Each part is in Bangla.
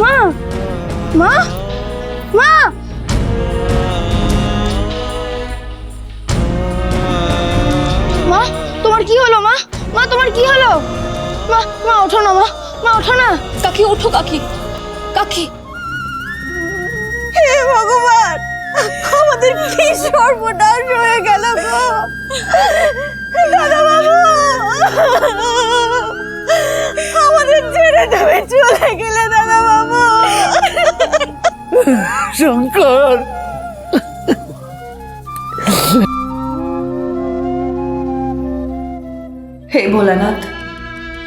মা! মা! মা! মা তোমার কি হলো মা? মা তোমার কি হলো? মা মা ওঠো না মা। মা ওঠো না। কাকি ওঠো কাকি। কাকি। হে ভগবান আমাদের কি সর্বনাশ হয়ে গেল গো। দাদা বাবু আমাদের ছেড়ে তুমি চলে গেলে দাদা। শঙ্কর। হে ভোলানাথ,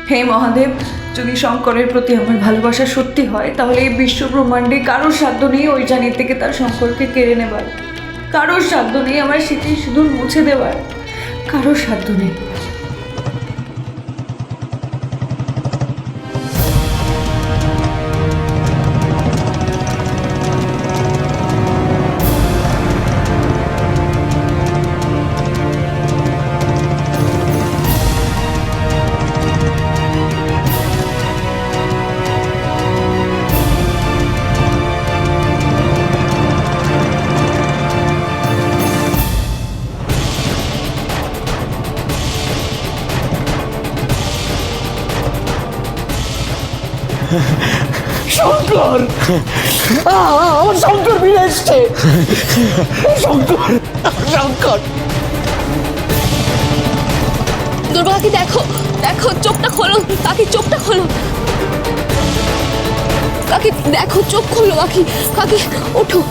হে মহাদেব, যদি শঙ্করের প্রতি আমার ভালোবাসা সত্যি হয়, তাহলে এই বিশ্ব ব্রহ্মাণ্ডে কারোর সাধ্য নেই ওই জানির থেকে তার শঙ্করকে কেড়ে নেবার। কারোর সাধ্য নেই আমার স্মৃতি শুধু মুছে দেওয়ার কারোর সাধ্য নেই। শঙ্কর! আমার শঙ্কর ফিরে এসছে। শঙ্কর শঙ্কর। দুর্গাকে দেখো দেখো, চোখটা খোলো কাকি চোখটা খোলো। কাকি দেখো, চোখ খোলো কাকি কাকি ওঠো।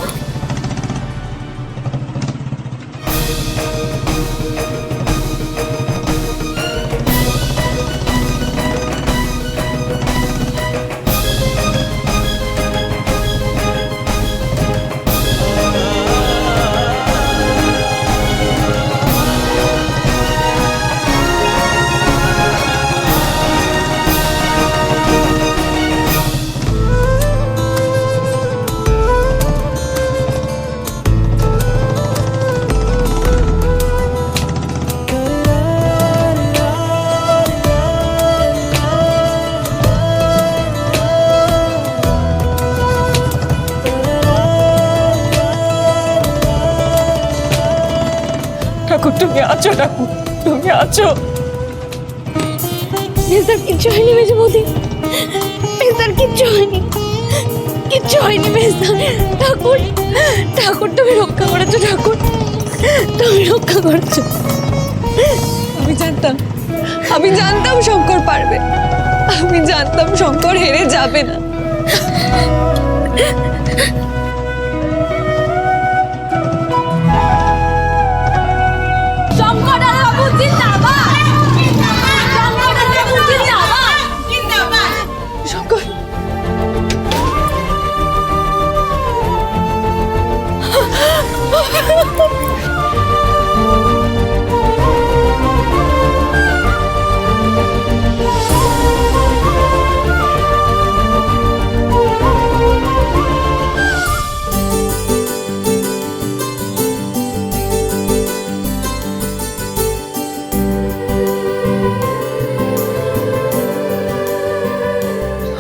তুমি আছো কিচ্ছু হয়নি মেজে বৌদি। মেজদার কিচ্ছু হয়নি। কিচ্ছু হয়নি মেজদার ঠাকুর ঠাকুর, তুমি রক্ষা করেছ, ঠাকুর। তুমি রক্ষা করেছ। আমি জানতাম আমি জানতাম শঙ্কর পারবে। আমি জানতাম শঙ্কর হেরে যাবে না।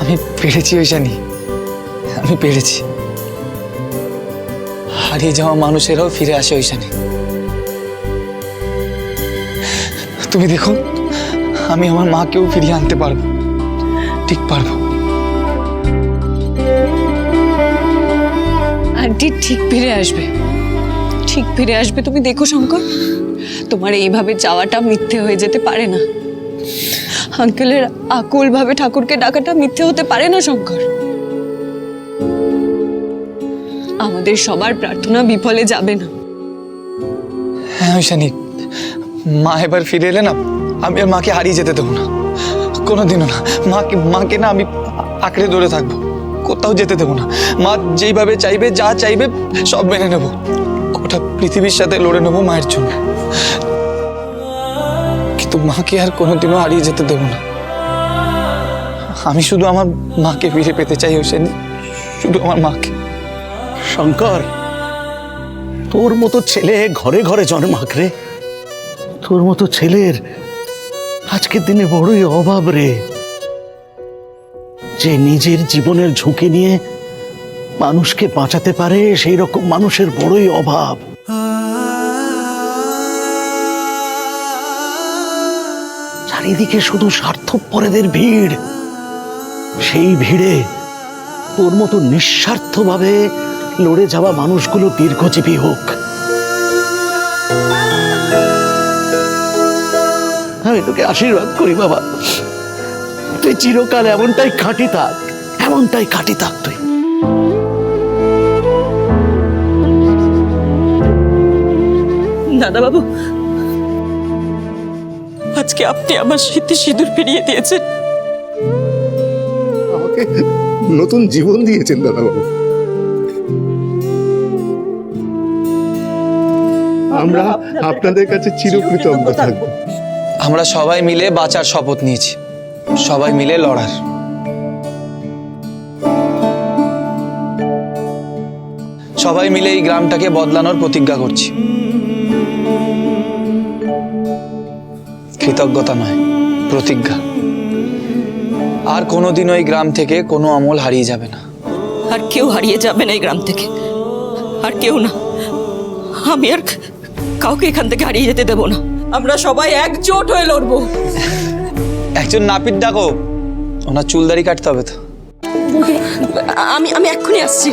আমি পেরেছি ঐশানি আমি পেরেছি। হারিয়ে যাওয়া মানুষেরাও ফিরে আসে ওইখানে। তুমি দেখো, আমি আমার মাকেও ফিরিয়ে আনতে পারব। ঠিক পারব। আন্টি, ঠিক ফিরে আসবে। ঠিক ফিরে আসবে, তুমি দেখো শঙ্কর। তোমার এইভাবে যাওয়াটা মিথ্যে হয়ে যেতে পারে না। আঙ্কেলের আকুল ভাবে ঠাকুরকে ডাকাটা মিথ্যে হতে পারে না, শঙ্কর। আমাদের সবার প্রার্থনা বিফলে যাবে না। হ্যাঁ ঐশানি মা এবার ফিরে এলে না, আমি আর মাকে হারিয়ে যেতে দেবো না। কোনোদিনও না। মাকে মাকে না আমি আঁকড়ে ধরে থাকব। কোথাও যেতে দেবো না। মা যেইভাবে চাইবে, যা চাইবে, সব মেনে নেব। গোটা পৃথিবীর সাথে লড়ে নেব মায়ের জন্য। কিন্তু মাকে আর কোনোদিনও হারিয়ে যেতে দেবো না। আমি শুধু আমার মাকে ফিরে পেতে চাই হোসেন শুধু আমার মাকে। শঙ্কর, তোর মতো ছেলে ঘরে ঘরে জন্মাক রে। তোর মতো ছেলের আজকের দিনে বড়ই অভাব রে। যে নিজের জীবনের ঝুঁকি নিয়ে মানুষকে বাঁচাতে পারে, সেই রকম মানুষের বড়ই অভাব। চারিদিকে শুধু স্বার্থপরেদের ভিড়। সেই ভিড়ে তোর মতো নিঃস্বার্থভাবে লড়ে যাওয়া মানুষগুলো দীর্ঘজীবী হোক। আমি তোকে আশীর্বাদ করি বাবা। তুই চিরকাল এমনটাই খাঁটি থাক এমনটাই খাঁটি থাক তুই। দাদা বাবু আজকে আপনি আমার স্মৃতি সিঁদুর ফিরিয়ে দিয়েছেন। আমাকে নতুন জীবন দিয়েছেন দাদাবাবু। আমরা আপনাদের কাছে চিরকৃতজ্ঞ থাকব। আমরা সবাই মিলে বাঁচার শপথ নিয়েছি। সবাই মিলে লড়ার। সবাই মিলে এই গ্রামটাকে বদলানোর প্রতিজ্ঞা করছি। কৃতজ্ঞতা নয় প্রতিজ্ঞা। আর কোনোদিনও এই গ্রাম থেকে কোনো আমল হারিয়ে যাবে না। আর কেউ হারিয়ে যাবে না এই গ্রাম থেকে। আর কেউ না। আমি আর কাউকে এখান থেকে হারিয়ে যেতে দেবো না। আমরা সবাই একজোট হয়ে লড়বো। একজন নাপিত ডাকো ওনার চুলদারি কাটতে হবে তো। আমি আমি এক্ষুনি আসছি।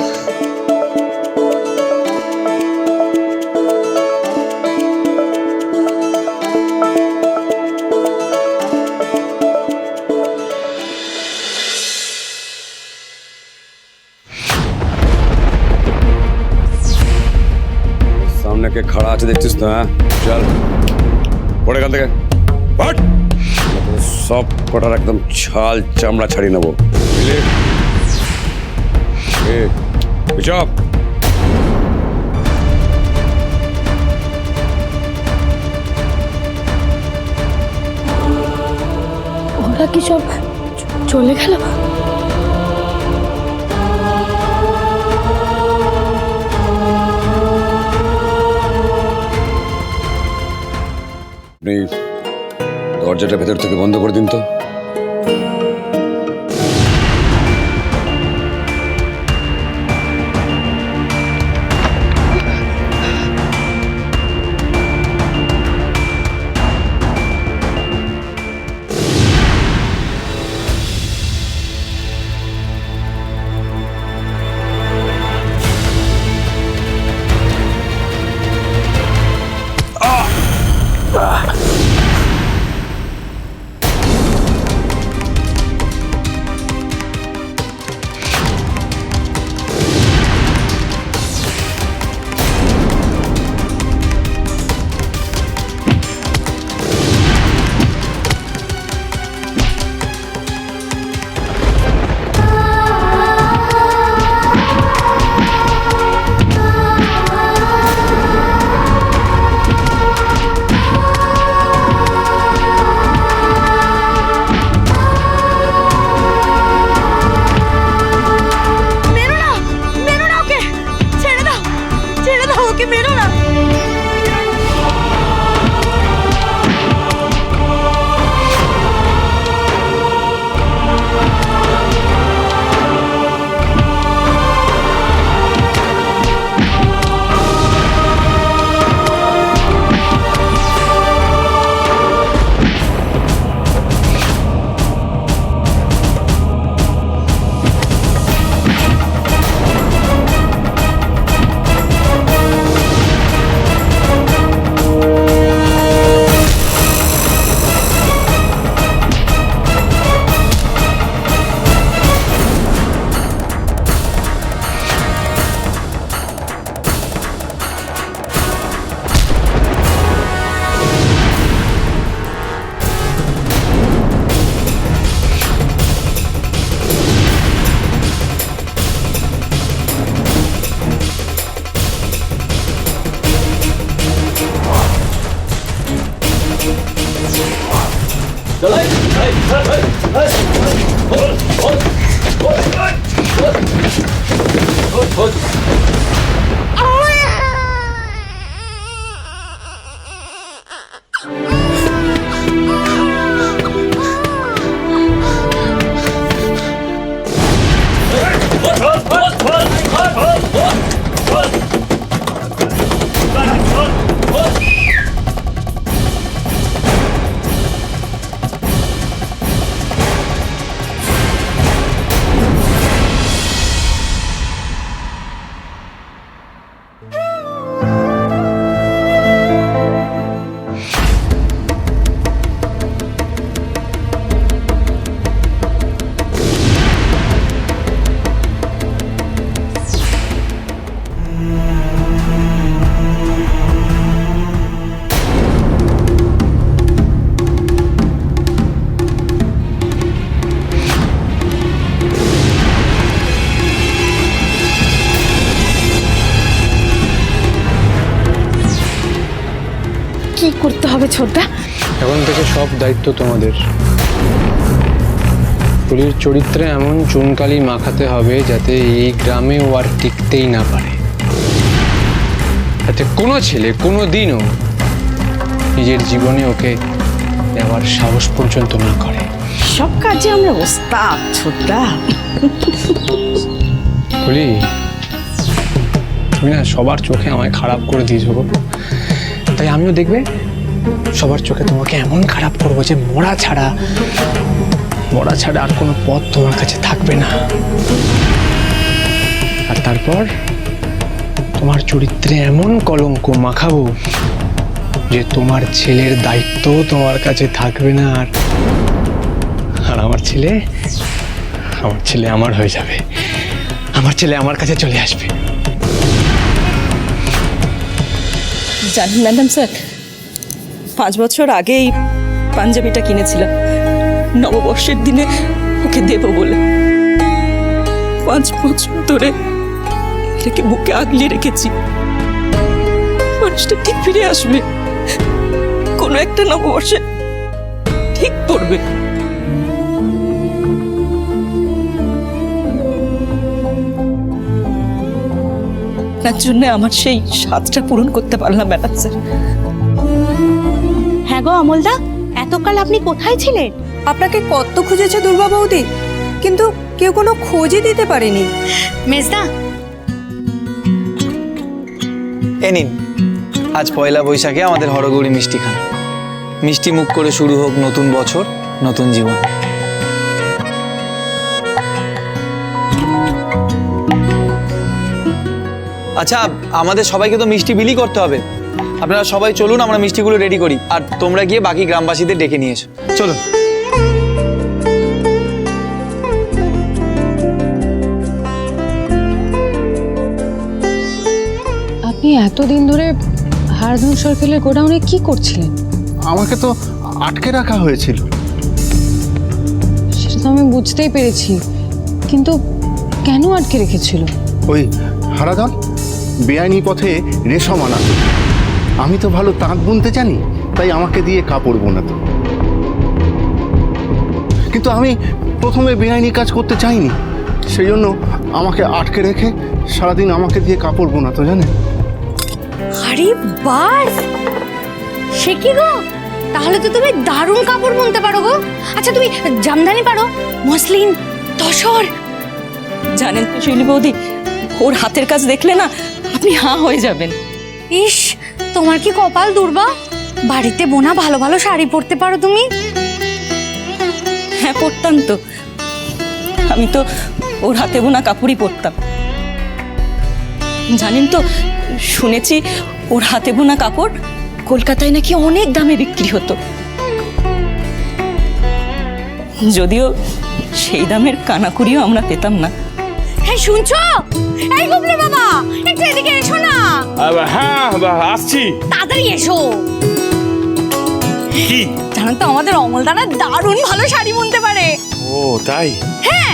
কে খাড়া আছে দেখছিস তো হ্যাঁ চল পড়ে এখান থেকে পাট সব কটার একদম ছাল চামড়া ছাড়িয়ে নেব বুঝলি এ, বিশপ ওরা কি সব চলে গেল? আপনি দরজাটা ভেতর থেকে বন্ধ করে দিন তো। হবে ছোটদা। এখন থেকে সব দায়িত্ব তোমাদের। পুলির চরিত্রে এমন চুনকালি মাখাতে হবে যাতে এই গ্রামে ও আর টিকতেই না পারে। যাতে কোনো ছেলে কোনো দিনও নিজের জীবনে ওকে দেওয়ার সাহস পর্যন্ত না করে। সব কাজে আমরা ওস্তাদ ছোটদা। বলি তুমি না সবার চোখে আমায় খারাপ করে দিয়েছ তাই আমিও দেখবে সবার চোখে তোমাকে এমন খারাপ করব যে মরা ছাড়া মরা ছাড়া আর কোনো পথ তোমার কাছে থাকবে না। আর তারপর তোমার চরিত্রে এমন কলঙ্ক মাখাবো যে তোমার ছেলের দায়িত্ব তোমার কাছে থাকবে না আর আর আমার ছেলে আমার ছেলে আমার হয়ে যাবে। আমার ছেলে আমার কাছে চলে আসবে। জানেন ম্যাডাম স্যার। পাঁচ বছর আগেই পাঞ্জাবিটা কিনেছিলাম। নববর্ষের দিনে ওকে দেব বলে। পাঁচ বছর ধরে এটাকে বুকে আগলে রেখেছি। মানুষটা ঠিক ফিরে আসবে। কোনো একটা নববর্ষে ঠিক পড়বে তার জন্য আমার সেই স্বাদটা পূরণ করতে পারলাম ম্যাডাম স্যার হ্যাঁ গো অমলদা এতকাল আপনি কোথায় ছিলেন? আপনাকে কত খুঁজেছে দুর্গা বৌদি কিন্তু কেউ কোনো খোঁজই দিতে পারেনি। মেজদা। এ নিন আজ পয়লা বৈশাখে আমাদের হরগৌরী মিষ্টি খান। মিষ্টি মুখ করে শুরু হোক নতুন বছর নতুন জীবন। আচ্ছা আমাদের সবাইকে তো মিষ্টি বিলি করতে হবে। আপনারা সবাই চলুন আমরা মিষ্টিগুলো রেডি করি। আর তোমরা গিয়ে বাকি গ্রামবাসীদের ডেকে নিয়ে এসো। চলুন। আপনি এতদিন ধরে হারধন সার্কেলের গোডাউনে কি করছিলেন? আমাকে তো আটকে রাখা হয়েছিল। সেটা তো আমি বুঝতেই পেরেছি। কিন্তু কেন আটকে রেখেছিল? ওই হারাধন বেআইনি পথে রেশম আনাতো আমি তো ভালো তাঁত বুনতে জানি তাই আমাকে দিয়ে কাপড় বোনাতো। কিন্তু আমি প্রথমে বেআইনি কাজ করতে চাইনি সেই জন্য আমাকে আটকে রেখে সারাদিন আমাকে দিয়ে কাপড় বোনাতো জানেন? আরে বাস! সে কি গো? তাহলে তো তুমি দারুণ কাপড় বুনতে পারো গো। আচ্ছা তুমি জামদানি পারো মসলিন তসর। জানেন তো শৈলী বৌদি ওর হাতের কাজ দেখলে না আপনি হাঁ হয়ে যাবেন। ইস তোমার কি কপাল দুর্বা বাড়িতে বোনা ভালো ভালো শাড়ি পরতে পারো তুমি? হ্যাঁ পরতাম তো। আমি তো ওর হাতে বোনা কাপড়ই পরতাম। জানেন তো, শুনেছি ওর হাতে বোনা কাপড় কলকাতায় নাকি অনেক দামে বিক্রি হতো। যদিও সেই দামের কানাকুড়িও আমরা পেতাম না। হ্যাঁ শুনছো? এই গুবলু বাবা একটু এদিকে এসো না। হ্যাঁ আসছি। তাড়াতাড়ি এসো। কি? জানো তো আমাদের অমল দাদা দারুণ ভালো শাড়ি বুনতে পারে। ও তাই? হ্যাঁ।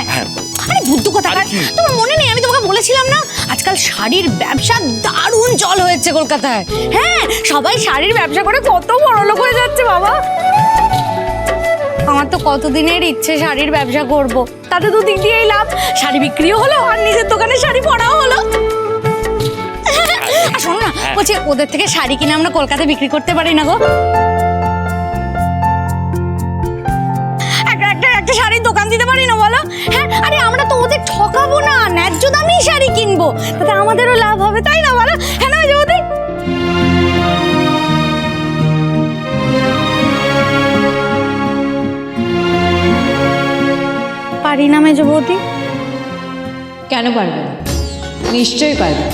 আরে বুদ্ধ কথা তোমার মনে নেই আমি তোমাকে বলেছিলাম না আজকাল শাড়ির ব্যবসা দারুণ চল হয়েছে কলকাতায়। হ্যাঁ সবাই শাড়ির ব্যবসা করে কত বড় লোক হয়ে যাচ্ছে বাবা। আমার তো কতদিনের ইচ্ছে শাড়ির ব্যবসা করব। তাতে দুদিক দিয়েই লাভ। শাড়ি বিক্রিও হলো আর নিজের দোকানে শাড়ি পরাও হলো। আর শোনো না বলছি ওদের থেকে শাড়ি কিনে আমরা কলকাতায় বিক্রি করতে পারি না গো। একটা একটা একটা শাড়ির দোকান দিতে পারি না বলো? হ্যাঁ আরে আমরা তো ওদের ঠকাবো না ন্যায্য দামেই শাড়ি কিনবো। তাতে আমাদেরও লাভ হবে তাই না বলো? হ্যাঁ না বৌদি পারি না মেজ বৌদি কেন পারবে না? নিশ্চয়ই পারবে।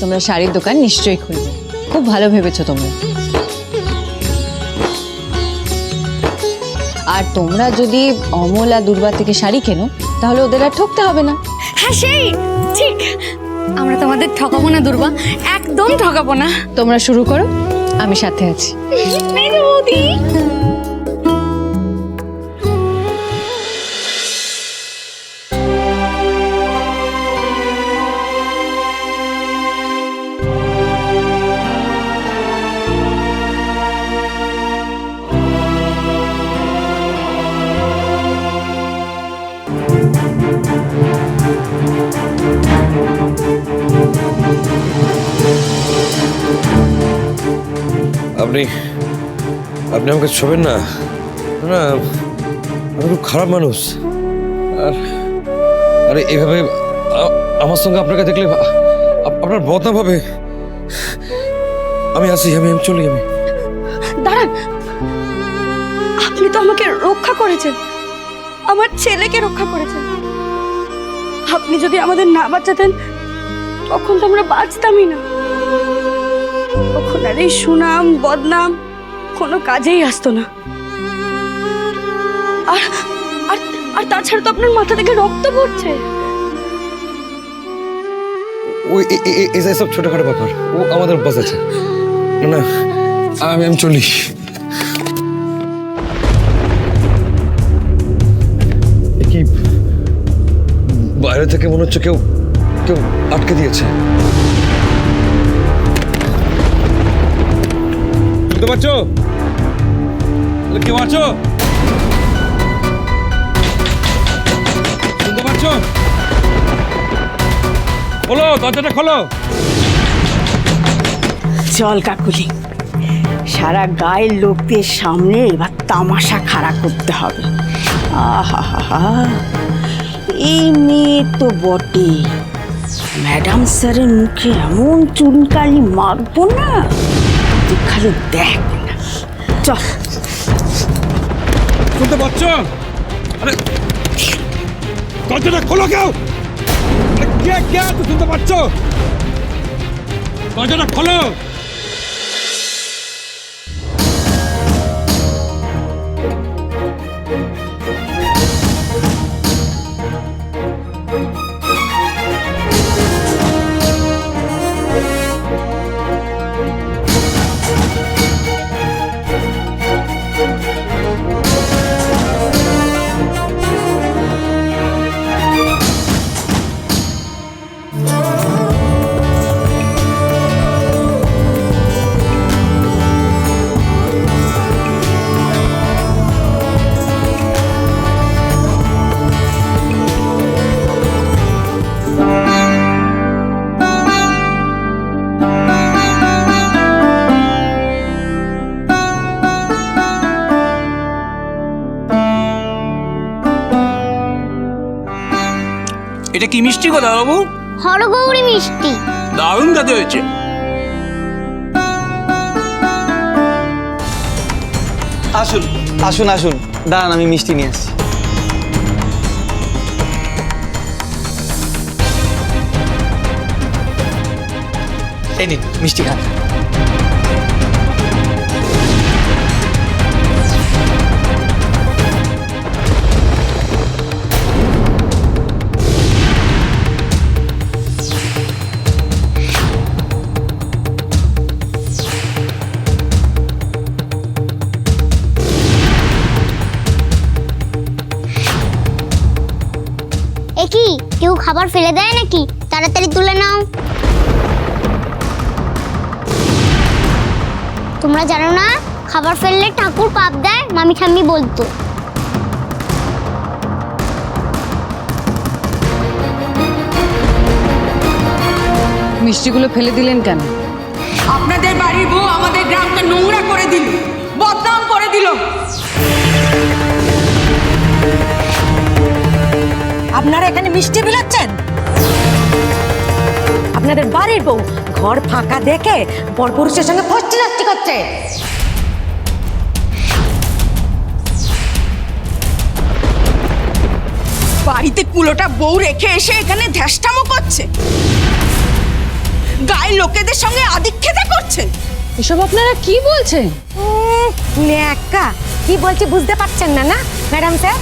তোমরা শাড়ির দোকান নিশ্চয়ই খুলবে। খুব ভালো ভেবেছো তোমরা। আর তোমরা যদি অমল আর দুর্বা থেকে শাড়ি কেনো তাহলে ওদের আর ঠকতে হবে না। হ্যাঁ সেই! ঠিক! আমরা তোমাদের ঠকাবো না দুর্বা একদম ঠকাবো না। তোমরা শুরু করো। আমি সাথে আছি। আপনি আমাকে ছোবেন না। না, আমি খুব খারাপ মানুষ। আর, আরে এভাবে আমার সঙ্গে আপনাকে দেখলে আপনার বদনাম হবে। আমি আসি আমি আমি চলি আমি দাঁড়ান। আপনি তো আমাকে রক্ষা করেছেন। আমার ছেলেকে রক্ষা করেছেন। আপনি যদি আমাদের না বাঁচাতেন, তখন তো আমরা বাঁচতামই না। তখন আর এই সুনাম, বদনাম কোনো কাজেই আসতো না। আর আর আর তাছাড়া তো আপনার মাথা থেকে রক্ত পড়ছে। ওই এসব ছোটখাটো ব্যাপার। ও আমাদের অভ্যাস আছে। না আমি আমি চলি। কি, বাইরে থেকে মনে হচ্ছে কেউ কেউ আটকে দিয়েছে। শুনতে পাচ্ছ কেউ আছো শুনতে পাচ্ছ খোলো, দরজাটা খোলো। চল কাকুলি। সারা গায়ের লোকদের সামনে এবার তামাশা খাড়া করতে হবে। আহা এই মেয়ে তো বটে। ম্যাডাম স্যারের মুখে এমন চুনকালি মারবো না। তুই খালি দেখ। চল। শুনতে পাচ্ছ? আরে, দরজাটা খোলো কেউ। কে কে, তুই শুনতে পাচ্ছ? দরজাটা খোলো। কি মিষ্টি গো বাবু হরগৌরী মিষ্টি। দারুণ খেতে হয়েছে। আসুন আসুন আসুন। দাঁড়ান আমি মিষ্টি নিয়ে আসছি। এই নিন মিষ্টি খান। তোমরা জানো না? খাবার ফেললে ঠাকুর পাপ দেয় মামি ঠাম্মি বলতো। মিষ্টিগুলো ফেলে দিলেন কেন? আপনাদের বাড়ির বউ আমাদের গ্রামটা নোংরা করে দিল বদনাম করে দিল। আপনারা এখানে মিষ্টি বিলাচ্ছেন? আপনাদের বাড়ির বউ ঘর ফাঁকা দেখে পরপুরুষের সঙ্গে ফষ্টি নাচটি করছে। বাড়িতে কুলোটা বউ রেখে এসে এখানে ধ্যাসটামো করছে। গায়ের লোকেদের সঙ্গে আদিক্ষেতা করছে। এসব আপনারা কি বলছেন? ন্যাকা। কি বলছি বুঝতে পারছেন না না? ম্যাডাম স্যার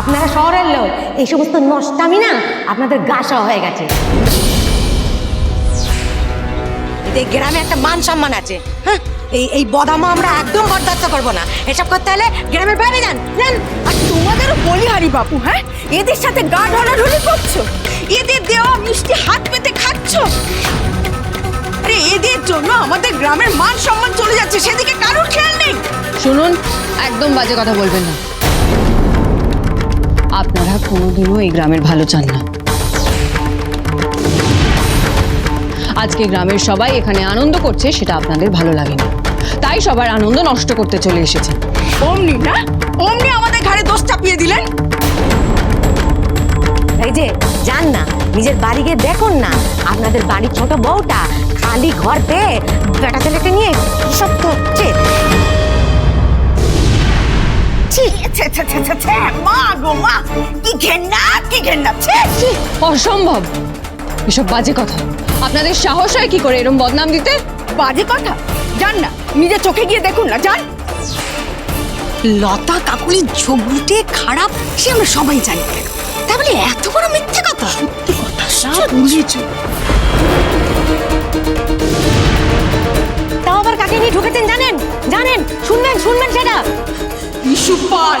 আপনারা শহরের লোক। এই সমস্ত নষ্টামি না আপনাদের গাসা হয়ে গেছে। এই গ্রামে একটা মান সম্মান আছে। হ্যাঁ? এই এই বদামো আমরা একদম বরদাস্ত করব না। এসব করতে হলে গ্রামের বাইরে যান। যান। আর তোমাদেরও বলিহারি বাপু হ্যাঁ? এদের সাথে গা ঢলাঢলি করছ? এদের দেওয়া মিষ্টি হাত পেতে খাচ্ছ? আরে, এদের জন্য আমাদের গ্রামের মান সম্মান চলে যাচ্ছে। সেদিকে কারোর খেয়াল নেই। শুনুন, একদম বাজে কথা বলবেন না। আপনারা কোনোদিনও এই গ্রামের ভালো চান না। আজকে গ্রামের সবাই এখানে আনন্দ করছে সেটা আপনাদের ভালো লাগেনি। তাই সবার আনন্দ নষ্ট করতে চলে এসেছে। অমনি না? অমনি আমাদের ঘাড়ে দোষ চাপিয়ে দিলেন? এই যে যান না নিজের বাড়ি গিয়ে দেখুন না। আপনাদের বাড়ির ছোট বউটা খালি ঘর পেয়ে বেটা ছেলেকে নিয়ে সব করছে। অসম্ভব। এসব বাজে কথা। আপনাদের সাহস হয় কি করে এরম বদনাম দিতে? বাজে কথা। যান না নিজের চোখে গিয়ে দেখুন না যান। লতা কাকুলি ঝগড়ুটে খারাপ সে আমরা সবাই জানি। তাহলে এত বড় মিথ্যে কথা? সত্যি কথা সব তাও আবার কাকে নিয়ে ঢুকেছেন জানেন? জানেন শুনবেন শুনবেন সেটা। বিশুপাল